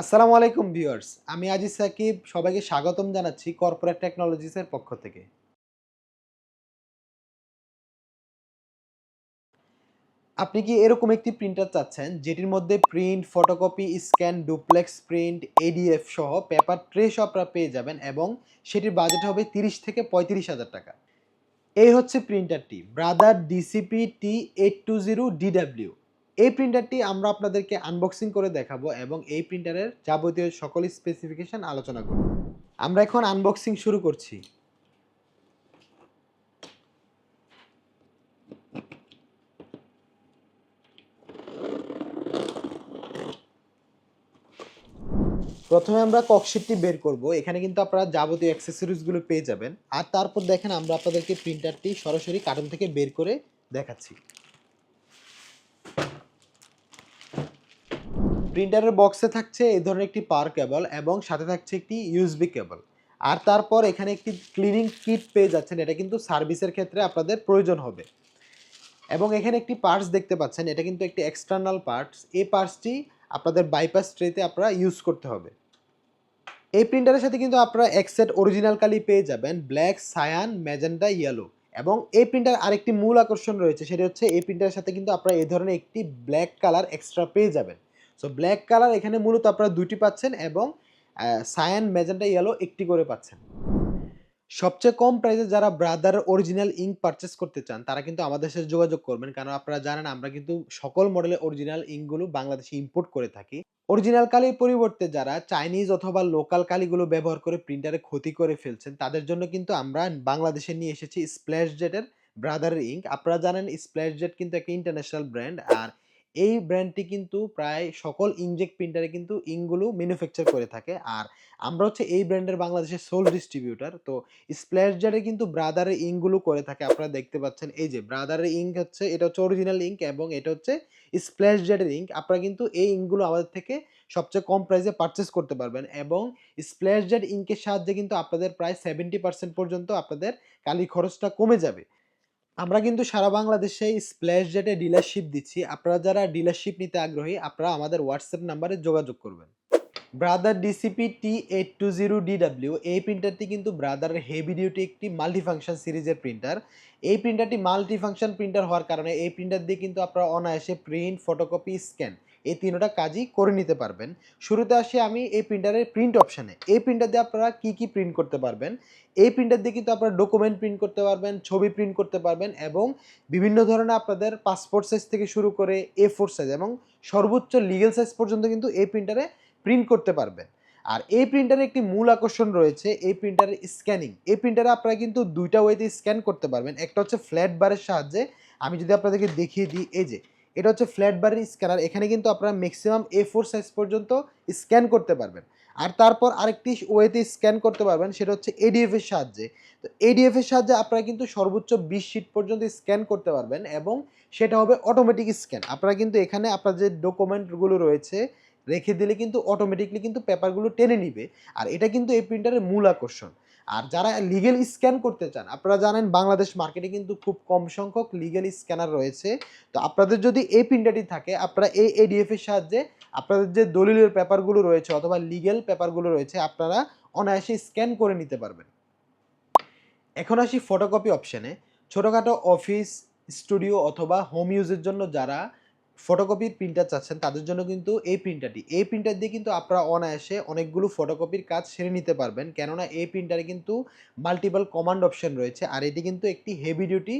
আসসালামু আলাইকুম ভিউয়ার্স, আমি আজিজ সাকিব, সবাইকে স্বাগতম জানাচ্ছি কর্পোরেট টেকনোলজিসের পক্ষ থেকে। আপনি কি এরকম একটি প্রিন্টার চাচ্ছেন, যেটির মধ্যে print, photocopy, scan, duplex print ADF সহ পেপার ট্রে আপনারা পেয়ে যাবেন এবং সেটির বাজেট হবে তিরিশ থেকে পঁয়ত্রিশ হাজার টাকা। এই হচ্ছে প্রিন্টারটি, Brother D C P T eight two zero D W এই প্রিন্টারটি আমরা আপনাদেরকে আনবক্সিং করে দেখাবো এবং এই প্রিন্টারের যাবতীয় সকল স্পেসিফিকেশন আলোচনা করব। আমরা এখন আনবক্সিং শুরু করছি। প্রথমে আমরা ককশিটটি বের করব। এখানে কিন্তু আপনারা যাবতীয় অ্যাক্সেসরিজগুলো পেয়ে যাবেন। আর তারপর দেখেন আমরা আপনাদেরকে প্রিন্টারটি সরাসরি কার্টুন থেকে বের করে দেখাচ্ছি। প্রিন্টারের বক্সে থাকছে এই ধরনের একটি পাওয়ার কেবল এবং সাথে থাকছে একটি ইউএসবি কেবল। আর তারপর এখানে একটি ক্লিনিং কিট পেয়ে যাচ্ছেন, এটা কিন্তু সার্ভিসের ক্ষেত্রে আপনাদের প্রয়োজন হবে। এবং এখানে একটি পার্টস দেখতে পাচ্ছেন, এটা কিন্তু একটি এক্সটার্নাল পার্টস। এই পার্টসটি আপনাদের বাইপাস ট্রেতে আপনারা ইউজ করতে হবে। এই প্রিন্টারের সাথে কিন্তু আপনারা এক সেট অরিজিনাল কালি পেয়ে যাবেন, ব্ল্যাক, সায়ান ম্যাজেন্ডা ইয়েলো। এবং এই প্রিন্টার আরেকটি মূল আকর্ষণ রয়েছে, সেটা হচ্ছে এই প্রিন্টারের সাথে কিন্তু আপনারা এই ধরনের একটি ব্ল্যাক কালার এক্সট্রা পেয়ে যাবেন। সো ব্ল্যাক কালার এখানে মূলত আপনারা দুটি পাচ্ছেন এবং সায়ান ম্যাজেন্টা ইয়েলো একটি করে পাচ্ছেন। সবচেয়ে কম প্রাইসে যারা ব্রাদার অরিজিনাল ইঙ্ক পারচেস করতে চান, তারা কিন্তু আমাদের সাথে যোগাযোগ করবেন। কারণ আপনারা জানেন, আমরা কিন্তু সকল মডেলের অরিজিনাল ইঙ্কগুলো বাংলাদেশে ইম্পোর্ট করে থাকি। অরিজিনাল কালির পরিবর্তে যারা চাইনিজ অথবা লোকাল কালিগুলো ব্যবহার করে প্রিন্টারে ক্ষতি করে ফেলছেন, তাদের জন্য কিন্তু আমরা বাংলাদেশে নিয়ে এসেছি স্প্ল্যাশ জেটের ব্রাদারের ইঙ্ক আপনারা জানেন স্প্ল্যাশ জেট কিন্তু একটা ইন্টারন্যাশনাল ব্র্যান্ড আর এই ব্র্যান্ডটি কিন্তু প্রায় সকল ইনজেক্ট প্রিন্টারে কিন্তু ইঙ্কগুলো ম্যানুফ্যাকচার করে থাকে। আর আমরা হচ্ছে এই ব্র্যান্ডের বাংলাদেশের সোল ডিস্ট্রিবিউটার তো স্প্ল্যাশ জেটে কিন্তু ব্রাদারের ইঙ্কগুলো করে থাকে। আপনারা দেখতে পাচ্ছেন, এই যে ব্রাদারের ইঙ্ক হচ্ছে, এটা হচ্ছে অরিজিনাল ইঙ্ক এবং এটা হচ্ছে স্প্ল্যাশ জেটের ইঙ্ক আপনারা কিন্তু এই ইঙ্কগুলো আমাদের থেকে সবচেয়ে কম প্রাইসে পারচেস করতে পারবেন এবং স্প্ল্যাশ জেট ইঙ্কের সাহায্যে কিন্তু আপনাদের প্রায় সেভেন্টি পার্সেন্ট পর্যন্ত আপনাদের কালি খরচটা কমে যাবে। আমরা কিন্তু সারা বাংলাদেশে স্প্ল্যাশ জেটে ডিলারশিপ দিচ্ছি। আপনারা যারা ডিলারশিপ নিতে আগ্রহী, আপনারা আমাদের হোয়াটসঅ্যাপ নাম্বারে যোগাযোগ করবেন। Brother DCP T eight two zero DW এই প্রিন্টারটি কিন্তু ব্রাদারের হেভি ডিউটি একটি মাল্টিফাংশন সিরিজের প্রিন্টার এই প্রিন্টারটি মাল্টিফাংশন প্রিন্টার হওয়ার কারণে এই প্রিন্টার দিয়ে কিন্তু আপনারা অনায়াসে প্রিন্ট ফটোকপি স্ক্যান এই তিনটা কাজই করে নিতে পারবেন। শুরুতে আসি আমি এই প্রিন্টারের প্রিন্ট অপশানে এই প্রিন্টার দিয়ে আপনারা কী কী প্রিন্ট করতে পারবেন? এই প্রিন্টার দিয়ে কিন্তু আপনারা ডকুমেন্ট প্রিন্ট করতে পারবেন, ছবি প্রিন্ট করতে পারবেন এবং বিভিন্ন ধরনের আপনাদের পাসপোর্ট সাইজ থেকে শুরু করে এ ফোর সাইজ এবং সর্বোচ্চ লিগেল সাইজ পর্যন্ত কিন্তু এই প্রিন্টারে প্রিন্ট করতে পারবেন। আর এই প্রিন্টারে একটি মূল আকর্ষণ রয়েছে, এই প্রিন্টারের স্ক্যানিং এই প্রিন্টারে আপনারা কিন্তু দুইটা ওয়েতে স্ক্যান করতে পারবেন। একটা হচ্ছে ফ্ল্যাট বারের সাহায্যে। আমি যদি আপনাদেরকে দেখিয়ে দিই, এই যে এটা হচ্ছে ফ্ল্যাট বারের স্ক্যানার এখানে কিন্তু আপনারা ম্যাক্সিমাম এ ফোর সাইজ পর্যন্ত স্ক্যান করতে পারবেন। আর তারপর আরেকটি ওয়েতে স্ক্যান করতে পারবেন, সেটা হচ্ছে এডিএফের সাহায্যে। তো এডিএফের সাহায্যে আপনারা কিন্তু সর্বোচ্চ বিশ শিট পর্যন্ত স্ক্যান করতে পারবেন এবং সেটা হবে অটোমেটিক স্ক্যান আপনারা কিন্তু এখানে আপনার যে ডকুমেন্টগুলো রয়েছে, রেখে দিলে কিন্তু অটোমেটিকলি কিন্তু পেপারগুলো টেনে নিবে। আর এটা কিন্তু এই প্রিন্টারের মূল আকর্ষণ। আর যারা লিগেল স্ক্যান করতে চান, আপনারা জানেন বাংলাদেশ মার্কেটে কিন্তু খুব কম সংখ্যক লিগেল স্ক্যানার রয়েছে। তো আপনাদের যদি এই প্রিন্টারটি থাকে, আপনারা এই এডিএফ এর সাহায্যে আপনাদের যে দলিলের পেপারগুলো রয়েছে অথবা লিগেল পেপারগুলো রয়েছে, আপনারা অনায়াসে স্ক্যান করে নিতে পারবেন। এখন আসি ফটোকপি অপশানে ছোটোখাটো অফিস স্টুডিও অথবা হোম ইউজের জন্য যারা ফটোকপির প্রিন্টার চাচ্ছেন, তাদের জন্য কিন্তু এই প্রিন্টারটি এই প্রিন্টার দিয়ে কিন্তু আপনারা অনায়াসে অনেকগুলো ফটোকপির কাজ সেরে নিতে পারবেন। কেননা এই প্রিন্টারে কিন্তু মাল্টিপল কমান্ড অপশন রয়েছে। আর এটি কিন্তু একটি হেভি ডিউটি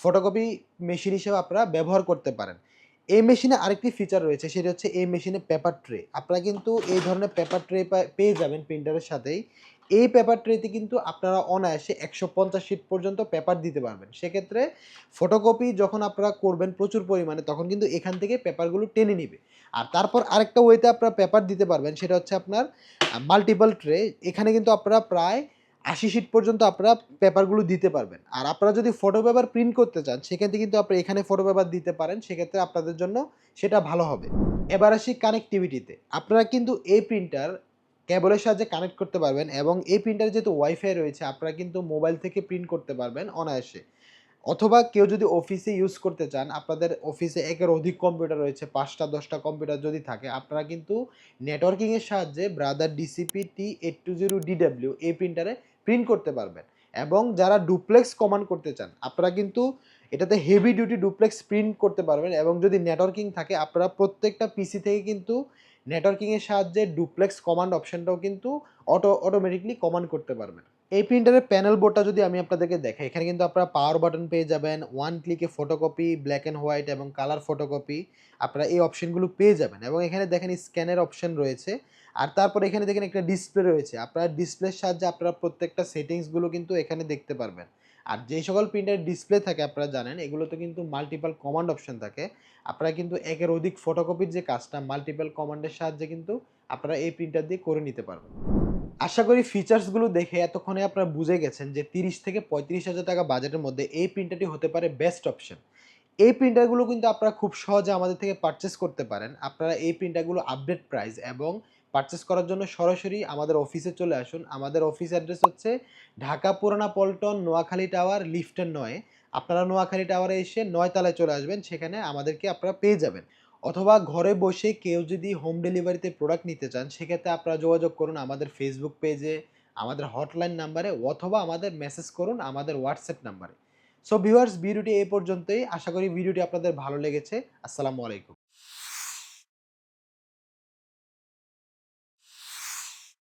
ফটোকপি মেশিন হিসেবে আপনারা ব্যবহার করতে পারেন। এই মেশিনে আরেকটি ফিচার রয়েছে, সেটা হচ্ছে এই মেশিনে পেপার ট্রে আপনারা কিন্তু এই ধরনের পেপার ট্রে পেয়ে যাবেন প্রিন্টারের সাথেই। এই পেপার ট্রেতে কিন্তু আপনারা অনায়াসে একশো পঞ্চাশ শিট পর্যন্ত পেপার দিতে পারবেন। সেক্ষেত্রে ফটোকপি যখন আপনারা করবেন প্রচুর পরিমাণে, তখন কিন্তু এখান থেকে পেপারগুলো টেনে নিবে। আর তারপর আরেকটা ওয়েতে আপনারা পেপার দিতে পারবেন, সেটা হচ্ছে আপনার মাল্টিপল ট্রে এখানে কিন্তু আপনারা প্রায় আশি শিট পর্যন্ত আপনারা পেপারগুলো দিতে পারবেন। আর আপনারা যদি ফটো পেপার প্রিন্ট করতে চান, সেক্ষেত্রে কিন্তু আপনারা এখানে ফটো পেপার দিতে পারেন, সেক্ষেত্রে আপনাদের জন্য সেটা ভালো হবে। এবার আসি কানেক্টিভিটিতে আপনারা কিন্তু এই প্রিন্টার কেবলের সাহায্যে কানেক্ট করতে পারবেন এবং এই প্রিন্টার যেহেতু ওয়াইফাই রয়েছে, আপনারা কিন্তু মোবাইল থেকে প্রিন্ট করতে পারবেন অনায়াসে। অথবা কেউ যদি অফিসে ইউজ করতে চান, আপনাদের অফিসে একের অধিক কম্পিউটার রয়েছে, পাঁচটা, দশটা কম্পিউটার যদি থাকে, আপনারা কিন্তু নেটওয়ার্কিংয়ের সাহায্যে Brother D C P T eight two zero D W এই প্রিন্টারে প্রিন্ট করতে পারবেন। এবং যারা ডুপ্লেক্স কমান্ড করতে চান, আপনারা কিন্তু এটাতে হেভি ডিউটি ডুপ্লেক্স প্রিন্ট করতে পারবেন এবং যদি নেটওয়ার্কিং থাকে, আপনারা প্রত্যেকটা পিসি থেকে কিন্তু নেটওয়ার্কিংয়ের সাহায্যে ডুপ্লেক্স কমান্ড অপশনটাও কিন্তু অটো অটোমেটিকলি কমান্ড করতে পারবেন। এই প্রিন্টারের প্যানেল বোর্ডটা যদি আমি আপনাদেরকে দেখাই, এখানে কিন্তু আপনারা পাওয়ার বাটন পেয়ে যাবেন ওয়ান ক্লিকে ফটোকপি ব্ল্যাক অ্যান্ড হোয়াইট এবং কালার ফটোকপি আপনারা এই অপশনগুলো পেয়ে যাবেন। এবং এখানে দেখেন স্ক্যানের অপশন রয়েছে। আর তারপর এখানে দেখেন একটা ডিসপ্লে রয়েছে। আপনারা ডিসপ্লের সাহায্যে আপনারা প্রত্যেকটা সেটিংসগুলো কিন্তু এখানে দেখতে পারবেন। আর যেই সকল প্রিন্টার ডিসপ্লে থাকে আপনারা জানেন, এগুলোতে কিন্তু মাল্টিপাল কমান্ড অপশন থাকে। আপনারা কিন্তু একের অধিক ফটোকপির যে কাজটা মাল্টিপাল কমান্ডের সাহায্যে কিন্তু আপনারা এই প্রিন্টার দিয়ে করে নিতে পারবেন। আশা করি ফিচার্সগুলো দেখে এতক্ষণে আপনারা বুঝে গেছেন যে তিরিশ থেকে পঁয়ত্রিশ হাজার টাকা বাজেটের মধ্যে এই প্রিন্টারটি হতে পারে বেস্ট অপশন এই প্রিন্টারগুলো কিন্তু আপনারা খুব সহজে আমাদের থেকে পারচেস করতে পারেন। আপনারা এই প্রিন্টারগুলো আপডেট প্রাইস এবং পারচেস করার জন্য সরাসরি আমাদের অফিসে চলে আসুন। আমাদের অফিস অ্যাড্রেস হচ্ছে ঢাকা পুরানা পল্টন নোয়াখালী টাওয়ার লিফটের নয়। আপনারা নোয়াখালী টাওয়ারে এসে নয় তলায় চলে আসবেন। সেখানে আমাদেরকে আপনারা পেয়ে যাবেন। অথবা ঘরে বসে কেউ যদি হোম ডেলিভারিতে প্রোডাক্ট নিতে চান, সেক্ষেত্রে আপনারা যোগাযোগ করুন আমাদের ফেসবুক পেজে আমাদের হটলাইন নাম্বারে অথবা আমাদের মেসেজ করুন আমাদের হোয়াটসঅ্যাপ নাম্বারে সো ভিউয়ার্স ভিডিওটি এ পর্যন্তই। আশা করি ভিডিওটি আপনাদের ভালো লেগেছে। আসসালামু আলাইকুম।